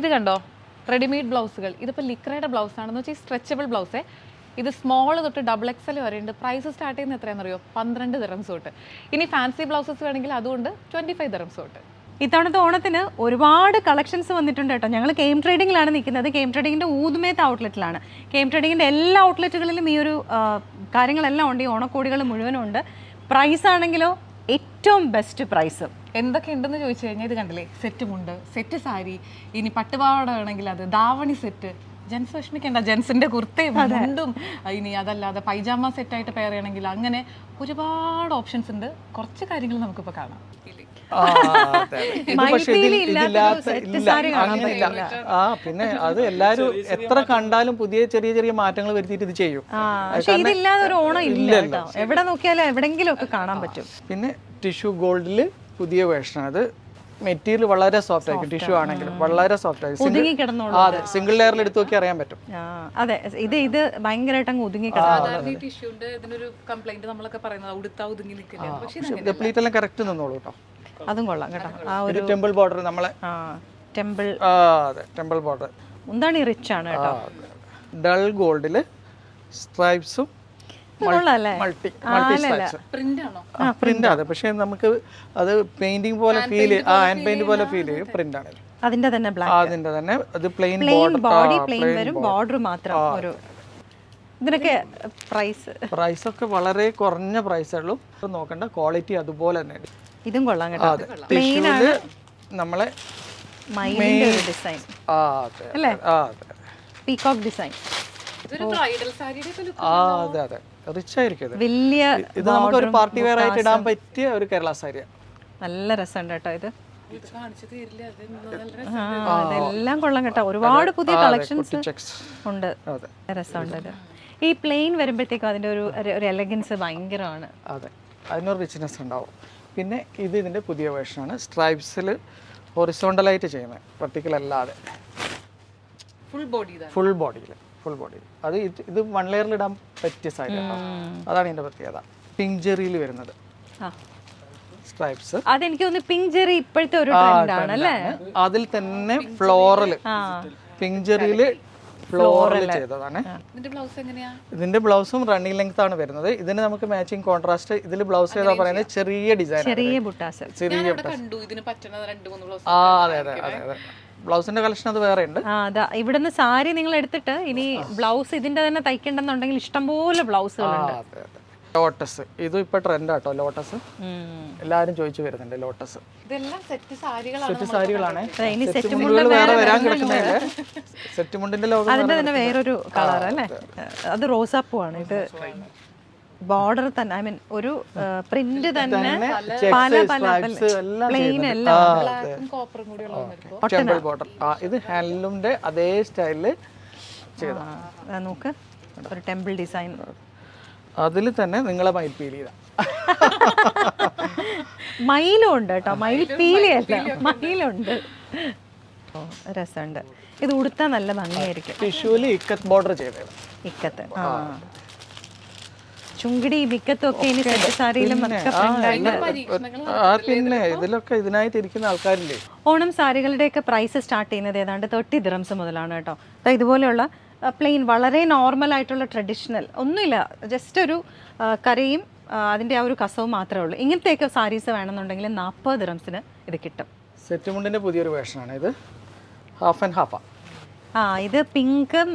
ഇത് കണ്ടോ? റെഡിമെയ്ഡ് ബ്ലൗസുകൾ ഇതിപ്പോൾ ലിക്രയുടെ ബ്ലൗസ് ആണെന്ന് വെച്ചാൽ സ്ട്രെച്ചബിൾ ബ്ലൗസേ ഇത് സ്മോൾ തൊട്ട് ഡബിൾ എക്സൽ വരെ ഉണ്ട്. പ്രൈസ് സ്റ്റാർട്ട് ചെയ്യുന്നത് എത്രയാണെന്നറിയോ? പന്ത്രണ്ട് ദിറംസ് തൊട്ട്. ഇനി ഫാൻസി ബ്ലൗസസ് വേണമെങ്കിൽ അതുകൊണ്ട് ട്വന്റി ഫൈവ് ദിറംസ് തൊട്ട്. ഇത്തവണത്തെ ഓണത്തിന് ഒരുപാട് കളക്ഷൻസ് വന്നിട്ടുണ്ട് കേട്ടോ. ഞങ്ങൾ കെയിം ട്രേഡിങ്ങിലാണ് നിൽക്കുന്നത് കെയിം ട്രേഡിങ്ങിന്റെ ഊതുമേത്ത് ഔട്ട്ലെറ്റിലാണ് കെയിം ട്രേഡിങ്ങിന്റെ എല്ലാ ഔട്ട്ലെറ്റുകളിലും ഈ ഒരു കാര്യങ്ങളെല്ലാം ഉണ്ട്. ഈ ഓണക്കോടികൾ മുഴുവനുണ്ട് പ്രൈസ് ആണെങ്കിലോ ഏറ്റവും ബെസ്റ്റ് പ്രൈസ് എന്തൊക്കെ ഉണ്ടെന്ന് ചോദിച്ചു കഴിഞ്ഞാൽ ഇത് കണ്ടില്ലേ? സെറ്റ് മുണ്ട്. സെറ്റ് സാരി ഇനി പട്ടുപാവാട വേണമെങ്കിൽ അത് ദാവണി സെറ്റ് ജെൻസ് വിഷമിക്കേണ്ട. ജെൻസിന്റെ കുർത്തയും രണ്ടും ഇനി അതല്ലാതെ പൈജാമ സെറ്റായിട്ട് പെയർ ചെയ്യണമെങ്കിൽ അങ്ങനെ ഒരുപാട് ഓപ്ഷൻസ് ഉണ്ട്. കുറച്ച് കാര്യങ്ങൾ നമുക്കിപ്പോൾ കാണാം. ആ, പിന്നെ അത് എല്ലാരും എത്ര കണ്ടാലും പുതിയ ചെറിയ ചെറിയ മാറ്റങ്ങൾ വരുത്തിയിട്ട് ഇത് ചെയ്യും. ഇതില്ലാതെ ഒരു ഓണം ഇല്ല എവിടെ നോക്കിയാലും എവിടെങ്കിലും ഒക്കെ കാണാൻ പറ്റും. പിന്നെ ടിഷ്യൂ ഗോൾഡിൽ പുതിയ വേർഷൻ അത് മെറ്റീരിയൽ വളരെ സോഫ്റ്റ് ആയിരിക്കും. ടിഷ്യൂ ആണെങ്കിലും വളരെ സോഫ്റ്റ് ആയിരിക്കും. അതെ. സിംഗിൾ ലെയറിൽ എടുത്തു നോക്കി അറിയാൻ പറ്റും. ആ, അതെ. ഇത് ഇത് ഭയങ്കരമായിട്ട് അങ്ങ് ഒതുങ്ങി പ്ലീറ്റ് എല്ലാം കറക്റ്റ് നിന്നോളൂ കേട്ടോ അതും കൊള്ളാം കേട്ടോ. ആ ഒരു ടെമ്പിൾ ബോർഡർ നമ്മളെ ആ ടെമ്പിൾ അതെ ടെമ്പിൾ ബോർഡർ എന്താണ് ഈ റിച്ച് ആണ് കേട്ടോ. ഡൾ ഗോൾഡിൽ സ്ട്രൈപ്സും മൾട്ടി മൾട്ടി സ്ട്രൈപ്സ് പ്രിന്റ് ആണ്. പക്ഷെ നമുക്ക് അത് പെയിന്റിംഗ് പോലെ ഫീൽ ആ ഹാൻഡ് പെയിന്റ് പോലെ ഫീൽ ചെയ്യും പ്രിന്റ് ആണ്. അതിന്റെ തന്നെ ബ്ലാക്ക് അതിന്റെ തന്നെ അത് പ്ലെയിൻ ബോഡി ബോർഡർ പ്ലെയിൻ വരും ബോർഡർ മാത്രം ഒരു ഇതിനൊക്കെ പ്രൈസ് പ്രൈസ് ഒക്കെ വളരെ കുറഞ്ഞ പ്രൈസേ ഉള്ളൂ. നോക്കണ്ട ക്വാളിറ്റി അതുപോലെ തന്നെ. ഇതും കൊള്ളാം കേട്ടോ. പ്ലെയിൻ ആണ് നമ്മളെ മയിലിന്റെ ഒരു ഡിസൈൻ ആ അതെ. അല്ലേ? ആ അതെ. പീകോക്ക് ഡിസൈൻ ആ അതെ അതെ. റിച്ച് ആയിരിക്കും ഇത്. വലിയ ഇത് നമുക്ക് ഒരു പാർട്ടി വെയർ ആയിട്ട് ഇടാൻ പറ്റിയ ഒരു കേരള സാരിയാണ് നല്ല രസമുണ്ട് കേട്ടോ ഇത്. അതെല്ലാം കൊള്ളാം കേട്ടോ. ഒരുപാട് പുതിയ കളക്ഷൻസ് ഉണ്ട്. രസമുണ്ട് ഈ പ്ലെയിൻ വരുമ്പോഴത്തേക്കും അതിന്റെ ഒരു ഒരു- എലഗൻസ് ഭയങ്കരമാണ്. അതെ. അതിനൊരു റിച്ച്നെസ് ഉണ്ടാവും. പിന്നെ ഇത് ഇതിന്റെ പുതിയ വേർഷനാണ് സ്ട്രൈപ്സിൽ ഹൊറിസോണ്ടലായിട്ട് ചെയ്യുന്നത്. വെർട്ടിക്കൽ അല്ലാതെ. ഫുൾ ബോഡി ഇതാണ്. ഫുൾ ബോഡിയിൽ ഫുൾ ബോഡി അത് ഇത് വൺ ലെയറിൽ ഇടാൻ പറ്റിയ സാരി അതാണ് എന്റെ പ്രത്യേകത. പിങ്ക് ജെറിയിൽ വരുന്നത്. ആ. സ്ട്രൈപ്സ് അതെനിക്ക് തോന്നുന്നു പിങ്ക് ജെറി ഇപ്പോഴത്തെ ഒരു അല്ലേ? അതിൽ തന്നെ ഫ്ലോറൽ പിങ്ക് ജെറിയിൽ ഫ്ലോറൽ ചെയ്തതാണ്. ഇതിന്റെ ബ്ലൗസ് എങ്ങനെയാ? ഇതിന്റെ ബ്ലൗസും റണ്ണിങ് ലെങ്ത് ആണ് വരുന്നത്. ഇതിന് നമുക്ക് മാച്ചിങ് കോൺട്രാസ്റ്റ് ഇതിൽ ബ്ലൗസ് ചെയ്താ പറയുന്നത്? ചെറിയ ഡിസൈൻ ചെറിയ ബുട്ടാസ്. ചെറിയ ഇവിടെ കണ്ടു. ഇതിന് പറ്റുന്ന രണ്ട് മൂന്ന് ബ്ലൗസ് ആ അതെ അതെ അതെ അതെ. ബ്ലൗസിന്റെ കളക്ഷൻ അത് വേറെ ഉണ്ട് അതാ ഇവിടുന്ന് സാരി നിങ്ങൾ എടുത്തിട്ട് ഇനി ബ്ലൗസ് ഇതിന്റെ തന്നെ തയ്ക്കണ്ടെന്നുണ്ടെങ്കിൽ ഇഷ്ടംപോലെ ബ്ലൗസുകളുണ്ട്. ലോട്ടസ് ഇത് ഇപ്പൊ ട്രെൻഡ് ആട്ടോ ലോട്ടസ്. എല്ലാരും ചോദിച്ചു വരുന്നുണ്ട് ലോട്ടസ് ഇതെല്ലാം സെറ്റ് സാരികളാണ് സെറ്റ് സാരികളാണ്. സെറ്റ് സെറ്റ് മുണ്ടുകൾ വേറെ വരാൻ കിടക്കുന്നില്ല സെറ്റ് മുണ്ടിന്റെ ലോകം അതിന്റെ തന്നെ വേറൊരു കളർ അല്ലേ അത് റോസാപ്പൂ ആണ് ഇത് ബോർഡർ തന്നെ ഐ മീൻ ഒരു പ്രിന്റ് തന്നെ പല പല പ്ലെയിൻ. എല്ലാം ബോർഡർ ഇത് ഹാൻഡ്ലൂമിന്റെ അതേ സ്റ്റൈലിൽ നോക്ക്. ഒരു ടെമ്പിൾ ഡിസൈൻ അതിൽ തന്നെ നിങ്ങളെ മയിൽ പീൽ ചെയ്ത. മയിലും ഉണ്ട് കേട്ടോ. മയിൽ പീലിയല്ല. മയിലുണ്ട്. ഓ രസമുണ്ട്. ഇത് ഉടുത്താൽ നല്ല ഭംഗിയായിരിക്കും. ടിഷ്യൂൽ ഇക്കത്ത് ബോർഡർ ചെയ്തത് ഇക്കത്ത്. ആ. ചുങ്കിടി മിക്കത്തൊക്കെ ഇനി സെറ്റ് സാരിയിലും പിന്നെ ഇതിലൊക്കെ? ഇതിനായി തിരിക്കുന്ന ആൾക്കാരില്ലേ? ഓണം സാരികളുടെയൊക്കെ പ്രൈസ് സ്റ്റാർട്ട് ചെയ്യുന്നത് ഏതാണ്ട് തേർട്ടി ദിറംസ് മുതലാണ് കേട്ടോ. അപ്പൊ ഇതുപോലെയുള്ള പ്ലെയിൻ വളരെ നോർമൽ ആയിട്ടുള്ള ട്രഡീഷണൽ ഒന്നുമില്ല ജസ്റ്റ് ഒരു കരയും അതിന്റെ അതിന്റെ ആ ഒരു കസവും മാത്രമേ ഉള്ളൂ. ഇങ്ങനത്തെ ഒക്കെ സാരീസ് വേണമെന്നുണ്ടെങ്കിൽ നാൽപ്പത് ദിറംസിന് ഇത് കിട്ടും. സെറ്റ് മുണ്ടിന്റെ പുതിയൊരു വേഷനാണ് ഇത്. ഹാഫ് ആൻഡ് ഹാഫ് ആ ഇത് പിങ്കും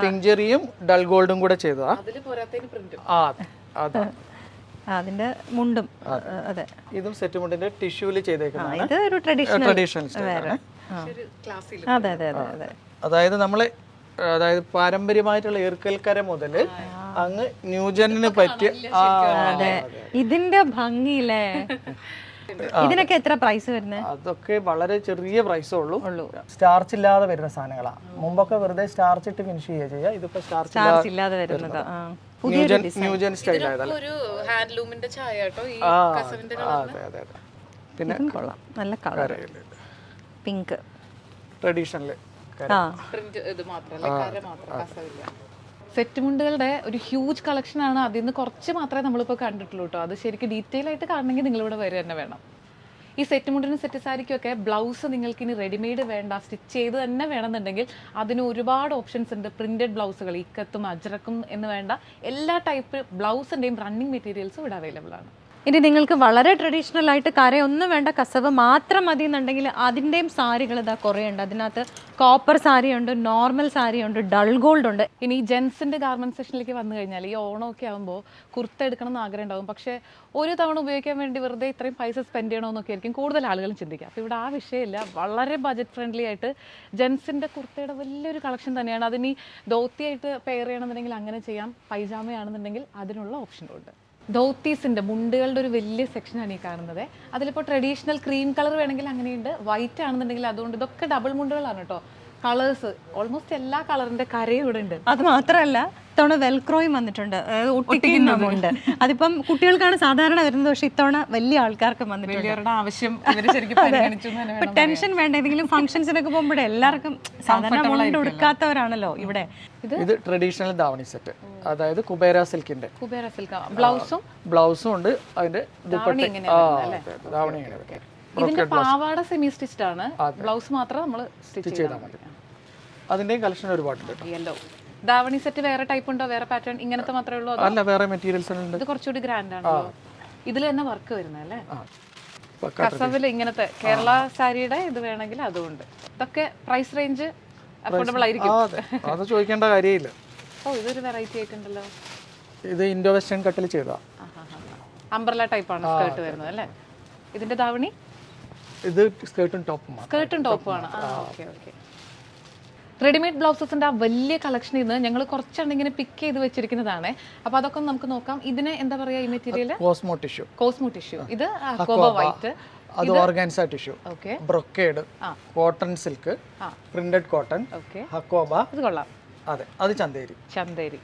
പിങ്ക് ജെറിയും ഡൾ ഗോൾഡും കൂടെ ചെയ്തതാ. അതിൽ പോരാത്തതിന് പ്രിന്റും. ആ അതാ. അതിന്റെ മുണ്ടും അതെ. ഇതും സെറ്റ് മുണ്ടിന്റെ ടിഷ്യൂൽ ചെയ്തേക്കുന്നതാണ്. ഇത് ഒരു ട്രഡീഷണൽ ട്രഡീഷണൽ അതെ അതെ അതെ അതെ. അതായത് നമ്മൾ അതായത് പാരമ്പര്യമായിട്ടുള്ള ഈർക്കൽക്കര മുതൽ അങ്ങ് ന്യൂജനിന് പറ്റിയ ഇതിന്റെ ഭംഗിയില്ലേ? ഇതിനൊക്കെ എത്ര പ്രൈസ് വരുന്നത് അതൊക്കെ വളരെ ചെറിയ പ്രൈസേ ഉള്ളൂ. സ്റ്റാർച്ച് ഇല്ലാതെ വരുന്ന സാധനങ്ങളാണ് മുമ്പൊക്കെ വെറുതെ സ്റ്റാർച്ച് ഇട്ട് ഫിനിഷ് ചെയ്യുക ചെയ്യുക. ഇതിപ്പോ സ്റ്റാർച്ച് ഇല്ലാതെ വരുന്നത്. ന്യൂജൻ ന്യൂജൻ സ്റ്റൈൽ ഹാൻഡ്ലൂമിന്റെ ചായ കേട്ടോ പിന്നെ കൊള്ളാം. നല്ല കളർ. പിങ്ക് ട്രഡീഷണൽ ആ. പ്രിന്റ് ഇത് മാത്രമല്ല കര മാത്രം കസവില്ല സെറ്റ് മുണ്ടുകളുടെ ഒരു ഹ്യൂജ് കളക്ഷൻ ആണ് അതിൽ നിന്ന് കുറച്ച് മാത്രമേ നമ്മളിപ്പോൾ കണ്ടിട്ടുള്ളൂ കേട്ടോ അത് ശരിക്കും ഡീറ്റെയിൽ ആയിട്ട് കാണണമെങ്കിൽ നിങ്ങളിവിടെ വരിക തന്നെ വേണം. ഈ സെറ്റ് മുണ്ടിനും സെറ്റ് സാരിക്കുമൊക്കെ ബ്ലൗസ് നിങ്ങൾക്ക് ഇനി റെഡിമെയ്ഡ് വേണ്ട സ്റ്റിച്ച് ചെയ്ത് തന്നെ വേണമെന്നുണ്ടെങ്കിൽ അതിന് ഒരുപാട് ഓപ്ഷൻസ് ഉണ്ട്. പ്രിന്റഡ് ബ്ലൗസുകൾ ഇക്കത്തും അജ്രക്കും എന്ന് വേണ്ട എല്ലാ ടൈപ്പ് ബ്ലൗസിന്റെയും റണ്ണിങ് മെറ്റീരിയൽസും ഇവിടെ അവൈലബിൾ ആണ്. ഇനി നിങ്ങൾക്ക് വളരെ ട്രഡീഷണൽ ആയിട്ട് കരയൊന്നും വേണ്ട കസവ് മാത്രം മതി എന്നുണ്ടെങ്കിൽ അതിന്റെയും സാരികൾ ഇതാ കുറേ ഉണ്ട്. അതിനകത്ത് കോപ്പർ സാരി ഉണ്ട് നോർമൽ സാരി ഉണ്ട് ഡൾ ഗോൾഡ് ഉണ്ട്. ഇനി ജെൻസിന്റെ ഗാർമെന്റ് സെക്ഷനിലേക്ക് വന്നു കഴിഞ്ഞാൽ ഈ ഓണമൊക്കെ ആകുമ്പോൾ കുർത്ത എടുക്കണം എന്ന് ആഗ്രഹം ഉണ്ടാകും പക്ഷേ ഒരു തവണ ഉപയോഗിക്കാൻ വേണ്ടി വെറുതെ ഇത്രയും പൈസ സ്പെൻഡ് ചെയ്യണമെന്നൊക്കെ ആയിരിക്കും കൂടുതൽ ആളുകളും ചിന്തിക്കുക. അപ്പോൾ ഇവിടെ ആ വിഷയമില്ല. വളരെ ബജറ്റ് ഫ്രണ്ട്ലി ആയിട്ട് ജെൻസിന്റെ കുർത്തയുടെ വലിയൊരു കളക്ഷൻ തന്നെയാണ്. അതിനി ധോത്തിയായിട്ട് പെയർ ചെയ്യണമെന്നുണ്ടെങ്കിൽ അങ്ങനെ ചെയ്യാം. പൈജാമയാണെന്നുണ്ടെങ്കിൽ അതിനുള്ള ഓപ്ഷനും ഉണ്ട്. ധോത്തീസിന്റെ മുണ്ടുകളുടെ ഒരു വലിയ സെക്ഷനാണ് ഈ കാണുന്നത്. അതിലിപ്പോൾ ട്രഡീഷണൽ ക്രീം കളർ വേണമെങ്കിൽ അങ്ങനെയുണ്ട്. വൈറ്റ് ആണെന്നുണ്ടെങ്കിൽ അതുകൊണ്ട് ഇതൊക്കെ ഡബിൾ മുണ്ടുകളാണ് കേട്ടോ. കളേഴ്സ് ഓൾമോസ്റ്റ് എല്ലാ കളറിന്റെ കരയും ഇവിടെ ഉണ്ട് അത് മാത്രമല്ല ഇത്തവണ വെൽക്രോയും വന്നിട്ടുണ്ട്. അതായത് ഒട്ടിക്കുന്നുമുണ്ട് അതിപ്പം കുട്ടികൾക്കാണ് സാധാരണ വരുന്നത്. പക്ഷെ ഇത്തവണ വലിയ ആൾക്കാർക്കും വന്നിട്ടുണ്ട്. ആവശ്യം ഇവർ ശരിക്കും പരിഗണിച്ചു എന്ന് തന്നെ ഇപ്പൊ ടെൻഷൻ വേണ്ട. ഏതെങ്കിലും ഫംഗ്ഷൻസിനൊക്കെ പോകുമ്പോഴേ എല്ലാവർക്കും സാധാരണ മുണ്ട് ഉടുക്കാത്തവരാണല്ലോ ഇവിടെ. ഇത്? ട്രഡീഷണൽ ദാവണി സെറ്റ് അതായത് കുബേര സിൽക്കിന്റെ. കുബേര സിൽക്ക്. ബ്ലൗസും? ബ്ലൗസും ഉണ്ട്. അതിന്റെ ദുപ്പട്ട വരും. ഇതിന്റെ പാവാട സെമി സ്റ്റിച്ച്ഡ് ആണ്. ബ്ലൗസ് മാത്രം നമ്മൾ സ്റ്റിച്ച് ചെയ്താൽ മതി. അതിന്റെയും കളക്ഷൻ ഒരുപാടുണ്ട് കേട്ടോ. യെല്ലോ ദാവണി സെറ്റ് വേറെ ടൈപ്പ് ഉണ്ടോ? വേറെ പാറ്റേൺ ഇങ്ങനത്തെ മാത്രമേ ഉള്ളൂ അല്ല വേറെ മെറ്റീരിയൽസ് ഉണ്ട്. ഇത് കുറച്ചുകൂടി ഗ്രാൻഡ് ആണല്ലോ ഇതിൽ തന്നെ വർക്ക് വരുന്നത് അല്ലേ കസവിൽ കസവിൽ ഇങ്ങനത്തെ കേരള സാരിയുടെ ഇത് വേണമെങ്കിൽ അതുകൊണ്ട് ഇതൊക്കെ പ്രൈസ് റേഞ്ച് അഫോർഡബിൾ ആയിരിക്കും. അത്. ചോദിക്കേണ്ട കാര്യമില്ല. ഓ ഇതൊരു വെറൈറ്റി ആയിട്ടുണ്ടല്ലോ. ഇത് ഇൻഡോ വെസ്റ്റേൺ കട്ടിൽ ചെയ്താ അംബ്രല ആണ് സ്കേർട്ട് വരുന്നത് അല്ലേ? ഇതിന്റെ ദാവണി? ഇത് സ്കേർട്ടും ടോപ്പും ആണ്. സ്കേർട്ടും ടോപ്പും ആണ്. ഓക്കെ ഓക്കെ റെഡിമെയ്ഡ് ബ്ലൗസസിന്റെ ആ വലിയ കളക്ഷൻ ഇന്ന് ഞങ്ങൾ കുറച്ചാണ് ഇങ്ങനെ പിക്ക് ചെയ്ത് വെച്ചിരിക്കുന്നതാണ്. അപ്പോൾ അതൊക്കെ നമുക്ക് നോക്കാം. ഇതിന് എന്താ പറയുക ഈ material cosmo tissue cosmo tissue ഇത് വൈറ്റ് അത് organza tissue okay brocade cotton silk printed cotton hakoba ഇത് കൊള്ളാം. അതെ അത് ചന്തേരി. ചന്തേരി.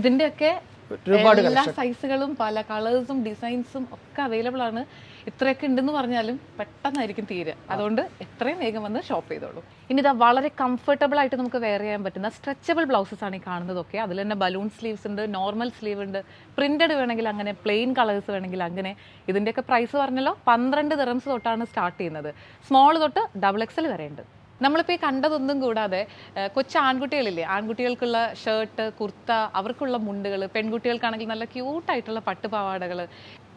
ഇതിന്റെയൊക്കെ ഒരുപാട് എല്ലാ സൈസുകളും പല കളേഴ്സും ഡിസൈൻസും ഒക്കെ അവൈലബിൾ ആണ്. ഇത്രയൊക്കെ ഉണ്ടെന്ന് പറഞ്ഞാലും പെട്ടെന്നായിരിക്കും തീരെ അതുകൊണ്ട് എത്രയും വേഗം വന്ന് ഷോപ്പ് ചെയ്തോളൂ. ഇനി ഇതാ വളരെ കംഫർട്ടബിൾ ആയിട്ട് നമുക്ക് വെയർ ചെയ്യാൻ പറ്റുന്ന സ്ട്രെച്ചബിൾ ബ്ലൗസസ് ആണ് ഈ കാണുന്നതൊക്കെ. അതിൽ തന്നെ ബലൂൺ സ്ലീവ്സ് ഉണ്ട് നോർമൽ സ്ലീവ് ഉണ്ട്. പ്രിന്റഡ് വേണമെങ്കിൽ അങ്ങനെ പ്ലെയിൻ കളേഴ്സ് വേണമെങ്കിൽ അങ്ങനെ. ഇതിന്റെയൊക്കെ പ്രൈസ് പറഞ്ഞല്ലോ പന്ത്രണ്ട് ദിറംസ് തൊട്ടാണ് സ്റ്റാർട്ട് ചെയ്യുന്നത്. സ്മോൾ തൊട്ട് ഡബിൾ എക്സൽ വരെ ഉണ്ട് നമ്മളിപ്പോൾ ഈ കണ്ടതൊന്നും കൂടാതെ കൊച്ചു ആൺകുട്ടികളില്ലേ ആൺകുട്ടികൾക്കുള്ള ഷർട്ട് കുർത്ത അവർക്കുള്ള മുണ്ടുകൾ പെൺകുട്ടികൾക്കാണെങ്കിൽ നല്ല ക്യൂട്ടായിട്ടുള്ള പട്ടുപാവാടകൾ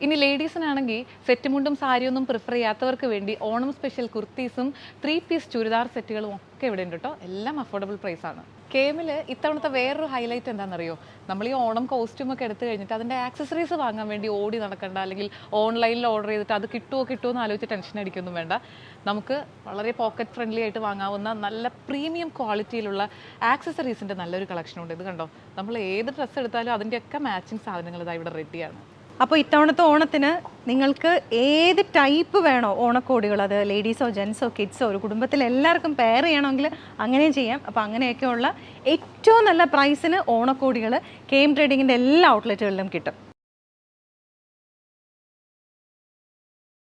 ഇനി ലേഡീസിനാണെങ്കിൽ സെറ്റ് മുണ്ടും സാരിയൊന്നും പ്രിഫർ ചെയ്യാത്തവർക്ക് വേണ്ടി ഓണം സ്പെഷ്യൽ കുർത്തീസും ത്രീ പീസ് ചുരിദാർ സെറ്റുകളും ഒക്കെ ഇവിടെ ഉണ്ട് കേട്ടോ എല്ലാം അഫോർഡബിൾ പ്രൈസ് ആണ്. കേമിൽ ഇത്തവണത്തെ വേറൊരു ഹൈലൈറ്റ് എന്താണെന്നറിയോ? നമ്മൾ ഈ ഓണം കോസ്റ്റ്യൂം ഒക്കെ എടുത്തു കഴിഞ്ഞിട്ട് അതിന്റെ ആക്സസറീസ് വാങ്ങാൻ വേണ്ടി ഓടി നടക്കേണ്ട അല്ലെങ്കിൽ ഓൺലൈനിൽ ഓർഡർ ചെയ്തിട്ട് അത് കിട്ടുമോ കിട്ടുമോ എന്ന് ആലോചിച്ച് ടെൻഷൻ അടിക്കൊന്നും വേണ്ട. നമുക്ക് വളരെ പോക്കറ്റ് ഫ്രണ്ട്ലി ആയിട്ട് വാങ്ങാവുന്ന നല്ല പ്രീമിയം ക്വാളിറ്റിയിലുള്ള ആക്സസറീസിന്റെ നല്ലൊരു കളക്ഷൻ ഉണ്ട്. ഇത് കണ്ടോ? നമ്മൾ ഏത് ഡ്രസ്സ് എടുത്താലും അതിന്റെയൊക്കെ മാച്ചിങ് സാധനങ്ങൾ ഇതാ ഇവിടെ റെഡിയാണ് അപ്പോൾ ഇത്തവണത്തെ ഓണത്തിന് നിങ്ങൾക്ക് ഏത് ടൈപ്പ് വേണോ ഓണക്കോടികൾ അത് ലേഡീസോ ജെൻസോ കിഡ്സോ ഒരു കുടുംബത്തിൽ എല്ലാവർക്കും പെയർ ചെയ്യണമെങ്കിൽ അങ്ങനെയും ചെയ്യാം. അപ്പോൾ അങ്ങനെയൊക്കെയുള്ള ഏറ്റവും നല്ല പ്രൈസിന് ഓണക്കോടികൾ കെ എം ട്രേഡിങ്ങിന്റെ എല്ലാ ഔട്ട്ലെറ്റുകളിലും കിട്ടും.